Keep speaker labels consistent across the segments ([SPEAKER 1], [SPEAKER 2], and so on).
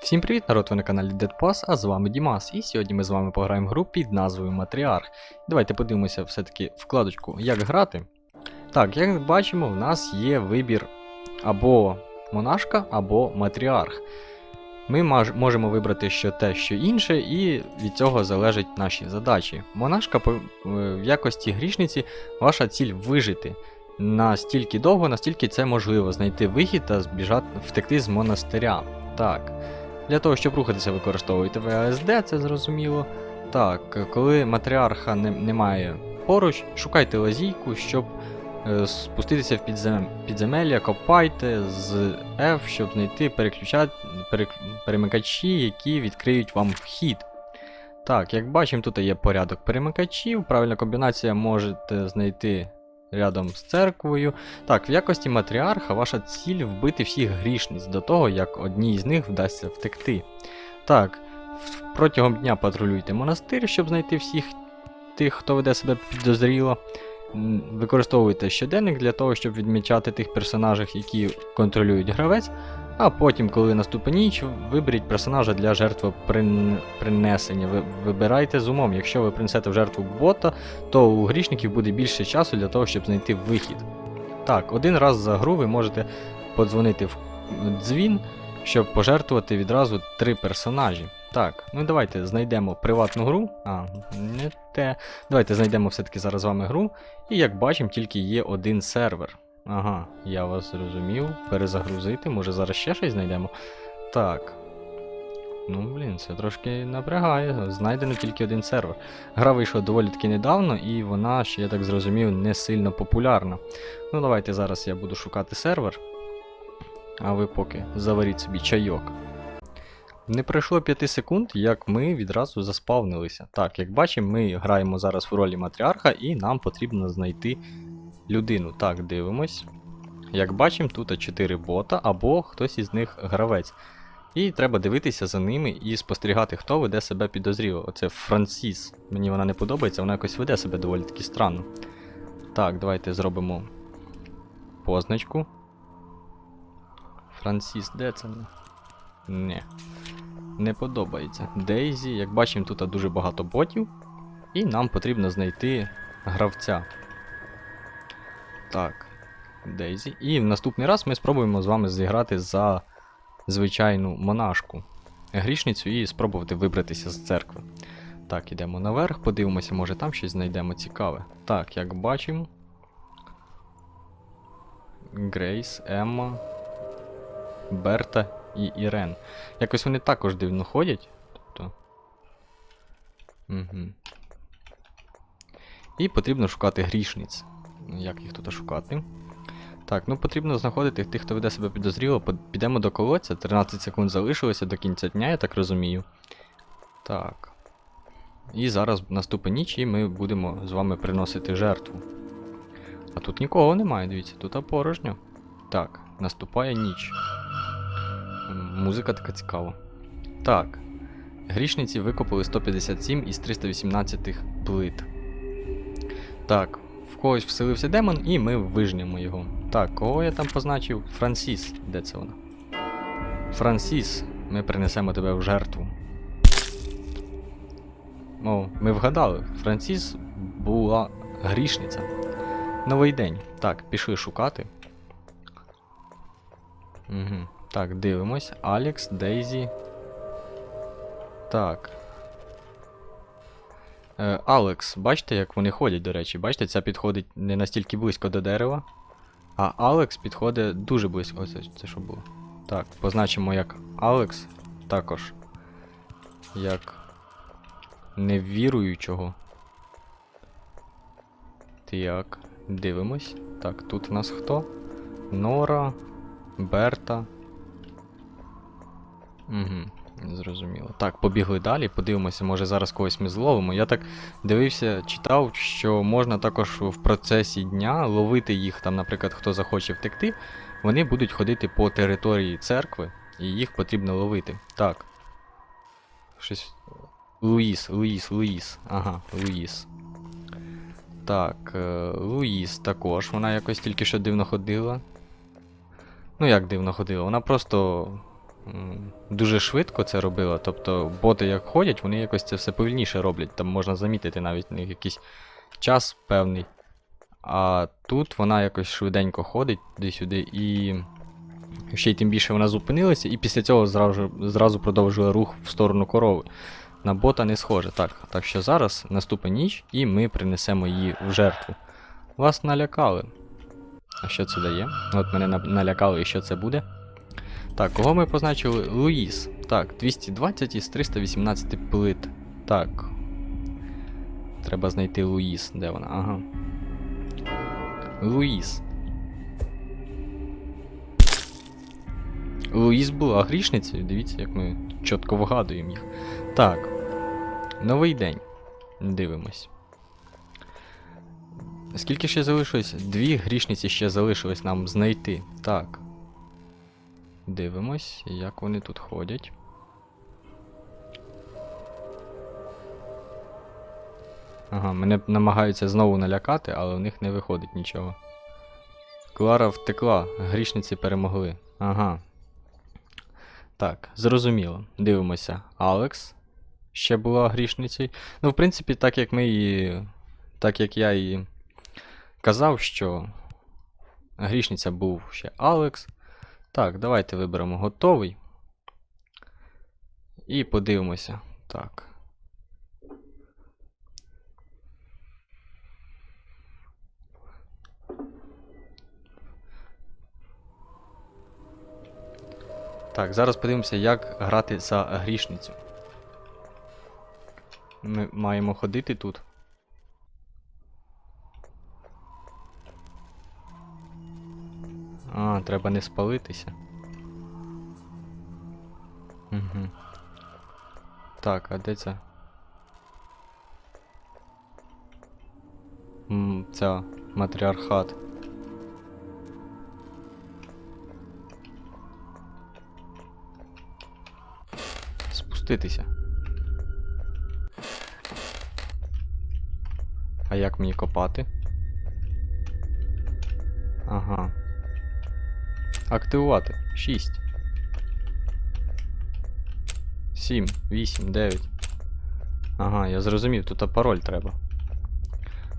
[SPEAKER 1] Всім привіт, народ, ви на каналі Dead а з вами Дімас. І сьогодні ми з вами пограємо гру під назвою Матріарх. Давайте подивимося все-таки вкладочку, як грати. Так, як бачимо, в нас є вибір або монашка, або матріарх. Ми можемо вибрати що те, що інше, і від цього залежать наші задачі. Монашка е, в якості грішниці ваша ціль вижити настільки довго, настільки це можливо знайти вихід та збіжати, втекти з монастиря. Так. Для того, щоб рухатися, використовуєте ВАСД, це зрозуміло. Так, коли матріарха не, немає поруч, шукайте лазійку, щоб е, спуститися в підзем... підземелля, копайте з F, щоб знайти переключа... перек... перемикачі, які відкриють вам вхід. Так, як бачимо, тут є порядок перемикачів, правильна комбінація можете знайти рядом з церквою. Так, в якості матріарха ваша ціль вбити всіх грішниць до того, як одній з них вдасться втекти. Так, протягом дня патрулюйте монастир, щоб знайти всіх тих, хто веде себе підозріло. Використовуйте щоденник для того, щоб відмічати тих персонажів, які контролюють гравець. А потім, коли наступить ніч, виберіть персонажа для жертвопринесення. Ви, вибирайте з умом. Якщо ви принесете в жертву бота, то у грішників буде більше часу для того, щоб знайти вихід. Так, один раз за гру ви можете подзвонити в дзвін, щоб пожертвувати відразу три персонажі. Так, ну давайте знайдемо приватну гру. А, не те. Давайте знайдемо все-таки зараз з вами гру. І як бачимо, тільки є один сервер. Ага, я вас зрозумів. Перезагрузити, може зараз ще щось знайдемо. Так. Ну, блін, це трошки напрягає. Знайдено тільки один сервер. Гра вийшла доволі таки недавно, і вона, ще я так зрозумів, не сильно популярна. Ну, давайте зараз я буду шукати сервер. А ви поки заваріть собі чайок. Не пройшло 5 секунд, як ми відразу заспавнилися. Так, як бачимо, ми граємо зараз в ролі матріарха, і нам потрібно знайти людину. Так, дивимось. Як бачимо, тут 4 бота або хтось із них гравець. І треба дивитися за ними і спостерігати, хто веде себе підозріло. Оце Франсіс. Мені вона не подобається, вона якось веде себе доволі таки странно. Так, давайте зробимо позначку. Франсіс, де це? Не. Не подобається. Дейзі, як бачимо, тут дуже багато ботів. І нам потрібно знайти гравця. Так. Дейзі. І в наступний раз ми спробуємо з вами зіграти за звичайну монашку. Грішницю і спробувати вибратися з церкви. Так, ідемо наверх, подивимося, може там щось знайдемо цікаве. Так, як бачимо. Грейс, Емма, Берта і Ірен. Якось вони також дивно ходять. Тобто. Угу. І потрібно шукати грішниць. Як їх тут шукати? Так, ну потрібно знаходити тих, хто веде себе підозріло. Підемо до колодця. 13 секунд залишилося до кінця дня, я так розумію. Так. І зараз наступить ніч, і ми будемо з вами приносити жертву. А тут нікого немає, дивіться, тут порожньо. Так, наступає ніч. Музика така цікава. Так. Грішниці викопали 157 із 318 плит. Так, в когось вселився демон, і ми вижнемо його. Так, кого я там позначив? Франсіс. Де це вона? Франсіс, ми принесемо тебе в жертву. О, ми вгадали. Франсіс була грішниця. Новий день. Так, пішли шукати. Угу. Так, дивимось. Алекс, Дейзі. Так. Е, Алекс, бачите, як вони ходять, до речі. Бачите, ця підходить не настільки близько до дерева. А Алекс підходить дуже близько. Ось це, що було. Так, позначимо як Алекс також. Як невіруючого. Так, дивимось. Так, тут у нас хто? Нора, Берта. Угу, зрозуміло. Так, побігли далі, подивимося, може зараз когось ми зловимо. Я так дивився, читав, що можна також в процесі дня ловити їх, там, наприклад, хто захоче втекти, вони будуть ходити по території церкви, і їх потрібно ловити. Так. Щось. Луїс, Луїс, Луїс. Ага, Луїс. Так, е, Луїс також. Вона якось тільки що дивно ходила. Ну як дивно ходила? Вона просто дуже швидко це робила. Тобто боти як ходять, вони якось це все повільніше роблять. Там можна замітити навіть них якийсь час певний. А тут вона якось швиденько ходить туди-сюди і. Ще й тим більше вона зупинилася, і після цього зразу, зразу продовжила рух в сторону корови. На бота не схоже. Так, так що зараз наступить ніч, і ми принесемо її в жертву. Вас налякали. А що це дає? От мене на- налякали, і що це буде. Так, кого ми позначили? Луїс. Так, 220 із 318 плит. Так. Треба знайти Луїс. Де вона? Ага. Луїс. Луїс була грішницею, дивіться, як ми чітко вгадуємо їх. Так. Новий день. Дивимось. Скільки ще залишилось? Дві грішниці ще залишилось нам знайти. Так. Дивимось, як вони тут ходять. Ага, мене намагаються знову налякати, але в них не виходить нічого. Клара втекла, грішниці перемогли. Ага. Так, зрозуміло. Дивимося. Алекс ще була грішницею. Ну, в принципі, так як ми і. Так як я і казав, що грішниця був ще Алекс. Так, давайте виберемо готовий. І подивимося. Так. Так, зараз подивимося, як грати за грішницю. Ми маємо ходити тут. Треба не спалитися. Угу. Так, а де це? М, Ця матріархат. Спуститися. А як мені копати? Ага. Активувати. 6. 7, 8, 9. Ага, я зрозумів, тут пароль треба.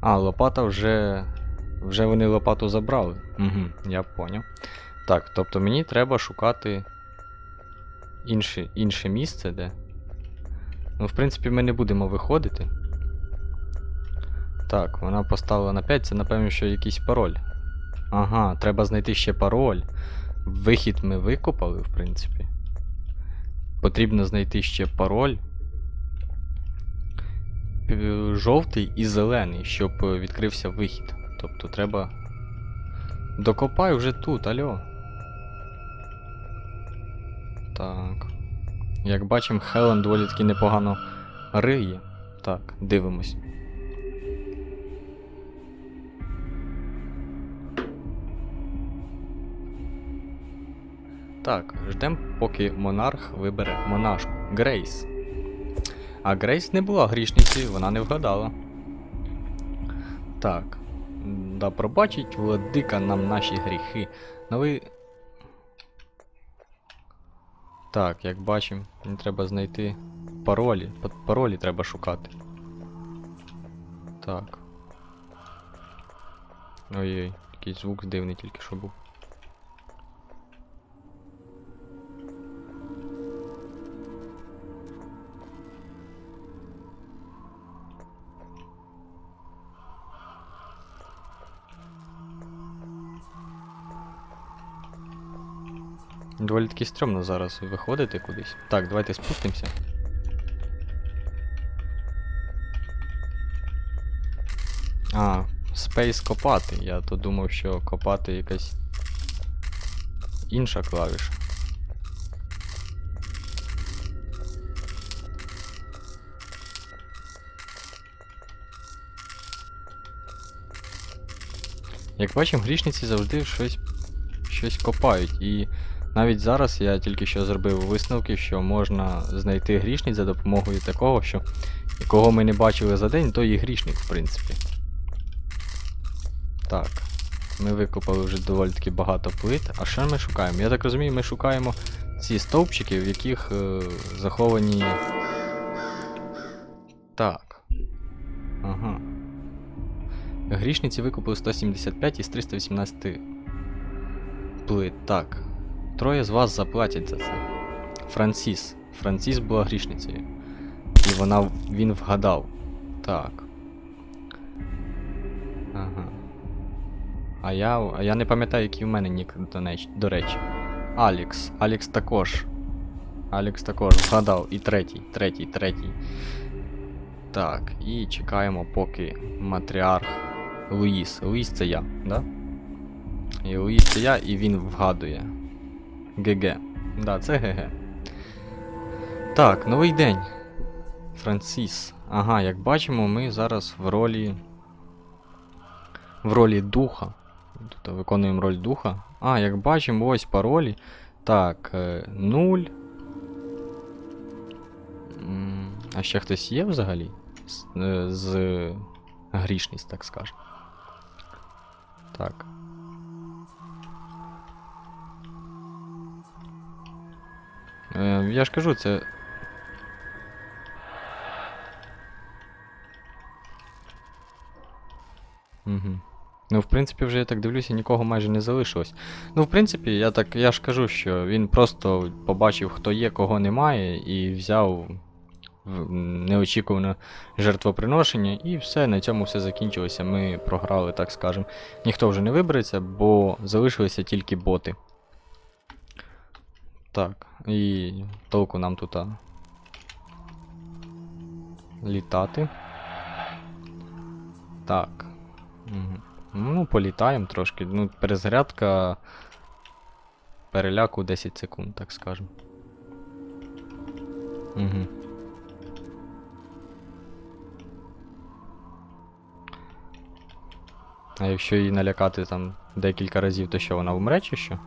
[SPEAKER 1] А, лопата вже. Вже вони лопату забрали. Угу, я поняв. Так, тобто мені треба шукати інше, інше місце, де. Ну, в принципі, ми не будемо виходити. Так, вона поставила на 5, це напевно, що якийсь пароль. Ага, треба знайти ще пароль. Вихід ми викопали, в принципі. Потрібно знайти ще пароль. Жовтий і зелений, щоб е, відкрився вихід. Тобто треба. Докопай вже тут, альо. Так. Як бачимо, Хелен доволі таки непогано риє. Так, дивимось. Так, ждем, поки монарх вибере монашку. Грейс. А Грейс не була грішницею, вона не вгадала. Так. Да пробачить владика нам наші гріхи. Новий. Так, як бачимо, мені треба знайти паролі. Па- Паролі треба шукати. Так. Ой-ой, якийсь звук дивний тільки що був. Доволі таки стрьомно зараз виходити кудись. Так, давайте спустимося. А, Space копати. Я то думав, що копати якась інша клавіша. Як бачимо, грішниці завжди щось, щось копають. І навіть зараз я тільки що зробив висновки, що можна знайти грішниць за допомогою такого, що кого ми не бачили за день, то і грішник, в принципі. Так. Ми викопали вже доволі таки багато плит. А що ми шукаємо? Я так розумію, ми шукаємо ці стовпчики, в яких е, заховані. Так. Ага. Грішниці викупили 175 із 318 плит. Так. Троє з вас заплатять за це. Франсіс. Франсіс була грішницею. І вона, він вгадав. Так. Ага. А я, а я не пам'ятаю, який в мене нік, до, речі. Алікс. Алікс також. Алікс також вгадав. І третій, третій, третій. Так, і чекаємо, поки матріарх Луїс. Луїс це я, да? І Луїс це я, і він вгадує. ГГ. Да, це ГГ. Так, новий день. Франсіс. Ага, як бачимо, ми зараз в ролі. В ролі духа. Тут виконуємо роль духа. А, як бачимо, ось паролі. Так, 0. А ще хтось є взагалі? З, е, з грішність, так скажемо. Так. Е, я ж кажу, це. Угу. Ну, в принципі, вже я так дивлюся, нікого майже не залишилось. Ну, в принципі, я так я ж кажу, що він просто побачив, хто є, кого немає, і взяв неочікуване жертвоприношення, і все, на цьому все закінчилося. Ми програли, так скажемо. Ніхто вже не вибереться, бо залишилися тільки боти. Так, і толку нам тут літати. Так. Ну, політаємо трошки. Ну, перезарядка переляку 10 секунд, так скажемо. Угу. А якщо її налякати там декілька разів, то що вона вмре чи що?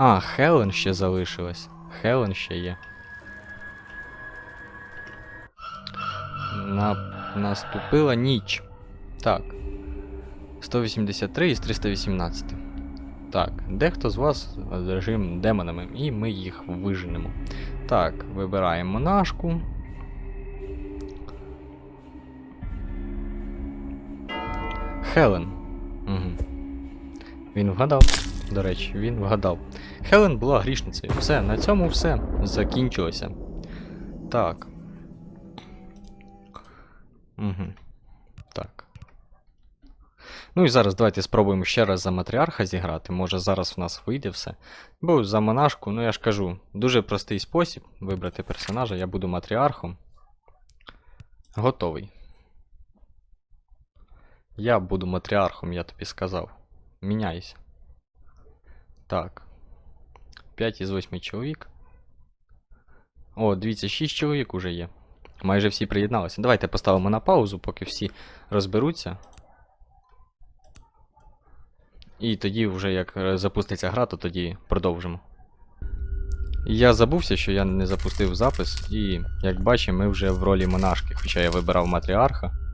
[SPEAKER 1] А, Хелен ще залишилась. Хелен ще є. На... Наступила ніч. Так. 183 із 318. Так, дехто з вас режим демонами, і ми їх виженемо. Так, вибираємо монашку. Хелен. Угу. Він вгадав. До речі, він вгадав. Хелен була грішницею. Все, на цьому все закінчилося. Так. Угу. Так. Ну і зараз давайте спробуємо ще раз за матріарха зіграти. Може зараз в нас вийде все. Бо за монашку, ну я ж кажу, дуже простий спосіб вибрати персонажа. Я буду матріархом. Готовий. Я буду матріархом, я тобі сказав. Міняйся. Так. 5 із 8 чоловік. О, дивіться, 6 чоловік уже є. Майже всі приєдналися. Давайте поставимо на паузу, поки всі розберуться. І тоді, вже як е, запуститься гра, то тоді продовжимо. Я забувся, що я не запустив запис, і, як бачимо, ми вже в ролі монашки, хоча я вибирав матріарха.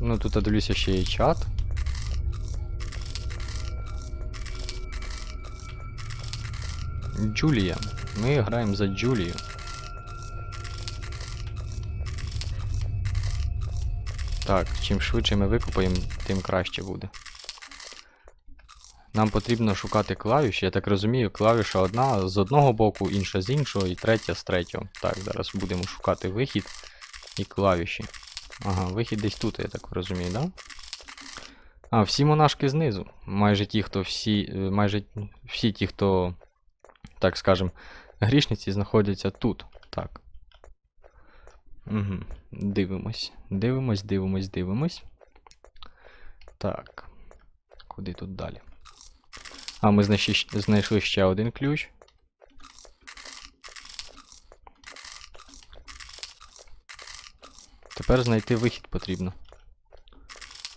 [SPEAKER 1] Ну, тут я ще є чат. Джулія. Ми граємо за Джулію. Так, чим швидше ми викопаємо, тим краще буде. Нам потрібно шукати клавіші. Я так розумію, клавіша одна з одного боку, інша з іншого, і третя з третього. Так, зараз будемо шукати вихід і клавіші. Ага, вихід десь тут, я так розумію, да? А, всі монашки знизу. Майже ті, хто всі. е, Майже всі ті, хто, так скажем, грішниці знаходяться тут. Так. Угу. Дивимось. Дивимось, дивимось, дивимось. Так. Куди тут далі? А, ми знайшли, знайшли ще один ключ. Тепер знайти вихід потрібно.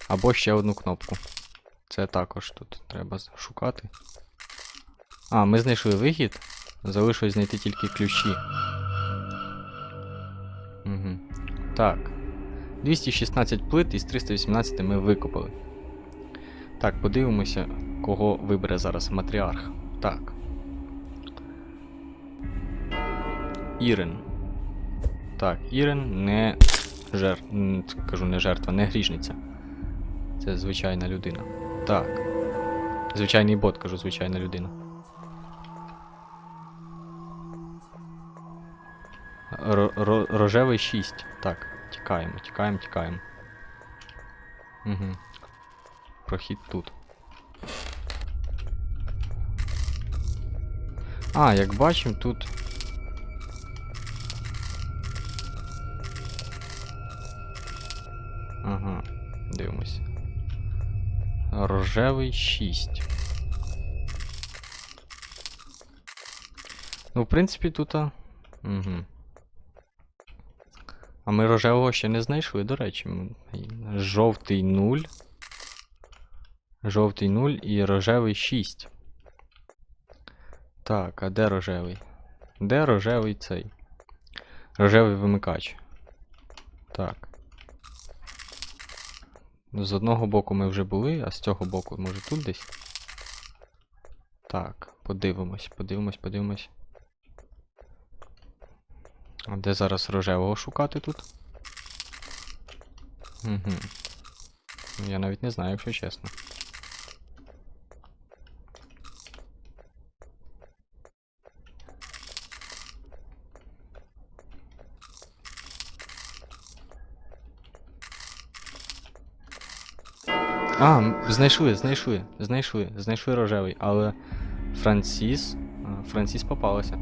[SPEAKER 1] Або ще одну кнопку. Це також тут треба шукати. А, ми знайшли вихід. Залишилось знайти тільки ключі. Угу. Так. 216 плит із 318 ми викопали. Так, подивимося, кого вибере зараз матріарх. Так. Ірен. Так, Ірен не жер... кажу, не жертва, не грішниця. Це звичайна людина. Так. Звичайний бот, кажу, звичайна людина. Ро- рожевий 6. Так, тікаємо, тікаємо, тікаємо. Угу. Прохід тут. А, як бачимо, тут. Рожевий 6. Ну, в принципі, тут. а, Угу. А ми рожевого ще не знайшли, до речі. Жовтий 0. Жовтий 0 і рожевий 6. Так, а де рожевий? Де рожевий цей? Рожевий вимикач. Так. Ну, З одного боку ми вже були, а з цього боку, може тут десь? Так, подивимось, подивимось, подивимось. А де зараз рожевого шукати тут? Угу. Я навіть не знаю, якщо чесно. А, знайшли, знайшли, знайшли, знайшли рожевий, але Франсіс. Франсіс попалася.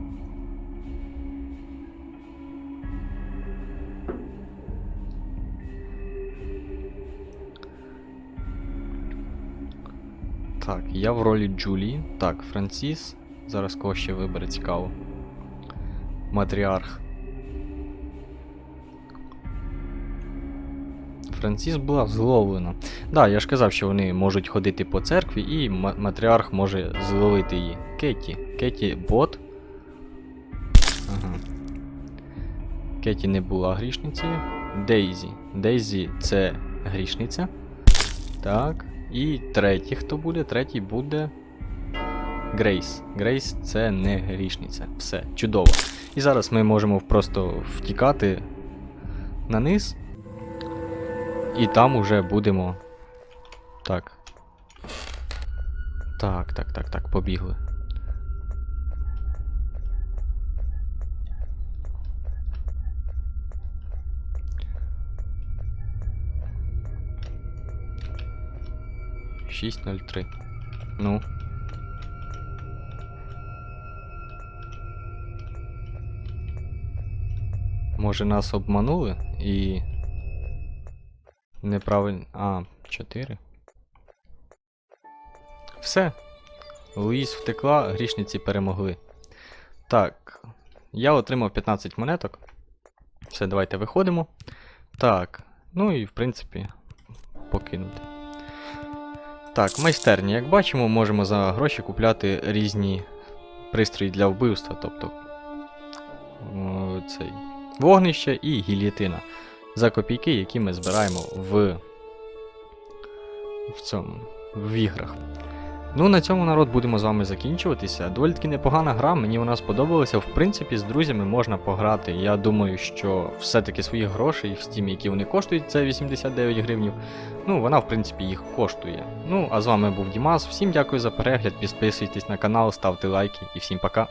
[SPEAKER 1] Так, я в ролі Джулії. Так, Франсіс. Зараз кого ще вибере, цікаво. Матріарх. Франсіс була зловлена. Да, я ж казав, що вони можуть ходити по церкві, і ма- матріарх може зловити її. Кеті. Кеті бот. Ага. Кеті не була грішницею. Дейзі. Дейзі це грішниця. Так. І третій, хто буде? Третій буде. Грейс. Грейс це не грішниця. Все, чудово. І зараз ми можемо просто втікати на низ. І там уже будемо. Так. Так, так, так, так, побігли. Шість ноль три. Ну. Може нас обманули і. Неправильно. А, 4. Все. Луїс втекла, грішниці перемогли. Так. Я отримав 15 монеток. Все, давайте виходимо. Так. Ну і в принципі, покинути. Так, майстерні. Як бачимо, можемо за гроші купляти різні пристрої для вбивства, тобто цей вогнище і гільєтина за копійки, які ми збираємо в, в цьому в іграх. Ну, на цьому народ будемо з вами закінчуватися. Доволі таки непогана гра, мені вона сподобалася. В принципі, з друзями можна пограти. Я думаю, що все-таки своїх грошей в Steam, які вони коштують, це 89 гривнів. Ну, вона, в принципі, їх коштує. Ну, а з вами був Дімас. Всім дякую за перегляд, підписуйтесь на канал, ставте лайки і всім пока.